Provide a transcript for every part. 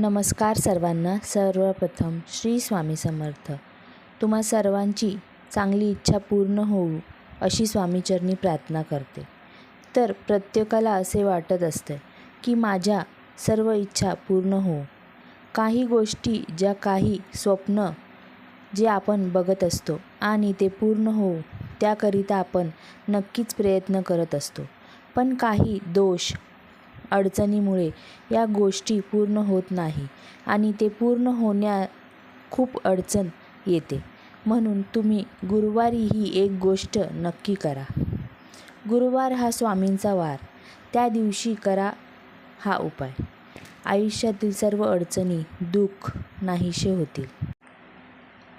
नमस्कार सर्वांना. सर्वप्रथम श्री स्वामी समर्थ. तुम्हा सर्वांची चांगली इच्छा पूर्ण होऊ अशी स्वामीचरणी प्रार्थना करते. तर प्रत्येकाला असे वाटत असते की माझ्या सर्व इच्छा पूर्ण हो काही गोष्टी ज्या काही स्वप्न जे आपण बघत असतो आणि ते पूर्ण होऊ त्याकरिता आपण नक्कीच प्रयत्न करत असतो. पण काही दोष अडचणीमुळे या गोष्टी पूर्ण होत नाही आणि ते पूर्ण होण्या खूप अडचण येते. म्हणून तुम्ही गुरुवारी ही एक गोष्ट नक्की करा. गुरुवार हा स्वामींचा वार. त्या दिवशी करा हा उपाय. आयुष्यातील सर्व अडचणी दुःख नाहीसे होतील.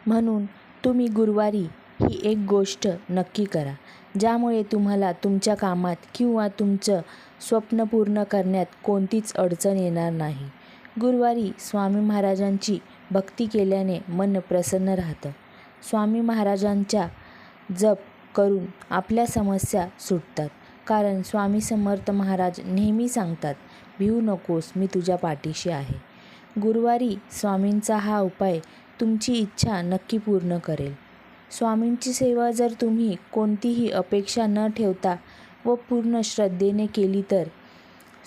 म्हणून तुम्ही गुरुवारी ही एक गोष्ट नक्की करा ज्यामुळे तुम्हाला तुमच्या कामात किंवा तुमचं स्वप्न पूर्ण करण्यात कोणतीच अडचण येणार नाही. गुरुवारी स्वामी महाराजांची भक्ती केल्याने मन प्रसन्न राहतं. स्वामी महाराजांच्या जप करून आपल्या समस्या सुटतात कारण स्वामी समर्थ महाराज नेहमी सांगतात भिवू नकोस मी तुझ्या पाठीशी आहे. गुरुवारी स्वामींचा हा उपाय तुमची इच्छा नक्की पूर्ण करेल. स्वामींची सेवा जर तुम्ही कोणतीही अपेक्षा न ठेवता व पूर्ण श्रद्धेने केली तर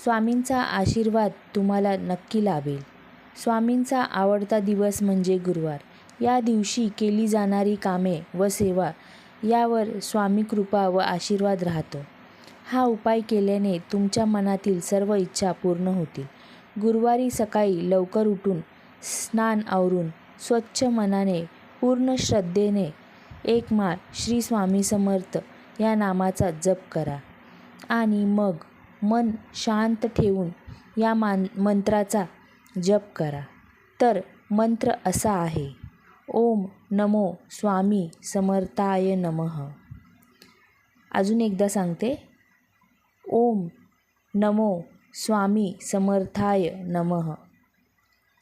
स्वामींचा आशीर्वाद तुम्हाला नक्की लाभेल. स्वामींचा आवडता दिवस म्हणजे गुरुवार. या दिवशी केली जाणारी कामे व सेवा यावर स्वामी कृपा व आशीर्वाद राहतो. हा उपाय केल्याने तुमच्या मनातील सर्व इच्छा पूर्ण होतील. गुरुवारी सकाळी लवकर उठून स्नान आवरून स्वच्छ मनाने पूर्ण श्रद्धेने एक माळ श्री स्वामी समर्थ या नामाचा जप करा. आणि मग मन शांत ठेवून या मान मंत्राचा जप करा. तर मंत्र असा आहे. ओम नमो स्वामी समर्थाय नमः. अजून एकदा सांगते. ओम नमो स्वामी समर्थाय नमः.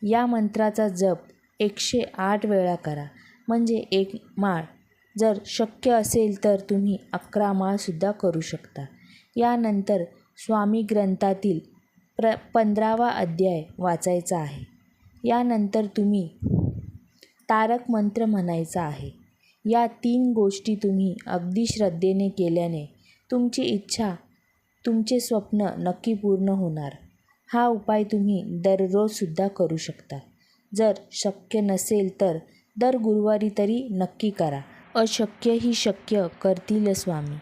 या मंत्राचा जप एकशे आठ वेळा करा. म्हणजे एक माळ जर शक्य असेल तर तुम्ही अकरा माळसुद्धा करू शकता. यानंतर स्वामी ग्रंथातील प्र पंधरावा अध्याय वाचायचा आहे. यानंतर तुम्ही तारक मंत्र म्हणायचा आहे. या तीन गोष्टी तुम्ही अगदी श्रद्धेने केल्याने तुमची इच्छा तुमचे स्वप्न नक्की पूर्ण होणार. हा उपाय तुम्ही दररोजसुद्धा करू शकता. जर शक्य नसेल तर दर गुरुवारी तरी नक्की करा. अशक्य ही शक्य करतील स्वामी.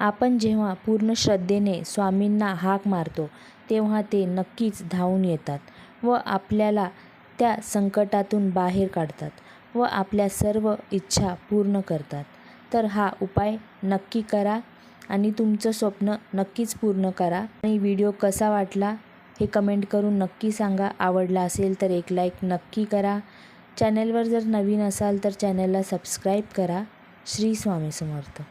आपण जेव्हा पूर्ण श्रद्धेने स्वामींना हाक मारतो तेव्हा ते नक्कीच धावून येतात व आपल्याला त्या संकटातून बाहेर काढतात व आपल्या सर्व इच्छा पूर्ण करतात. तर हा उपाय नक्की करा आणि तुमचं स्वप्न नक्कीच पूर्ण करा. आणि व्हिडिओ कसा वाटला हे कमेंट करून नक्की सांगा. आवडला असेल तर एक लाईक नक्की करा. चॅनलवर जर नवीन असाल तर चॅनलला सबस्क्राईब करा. श्री स्वामी समर्थ.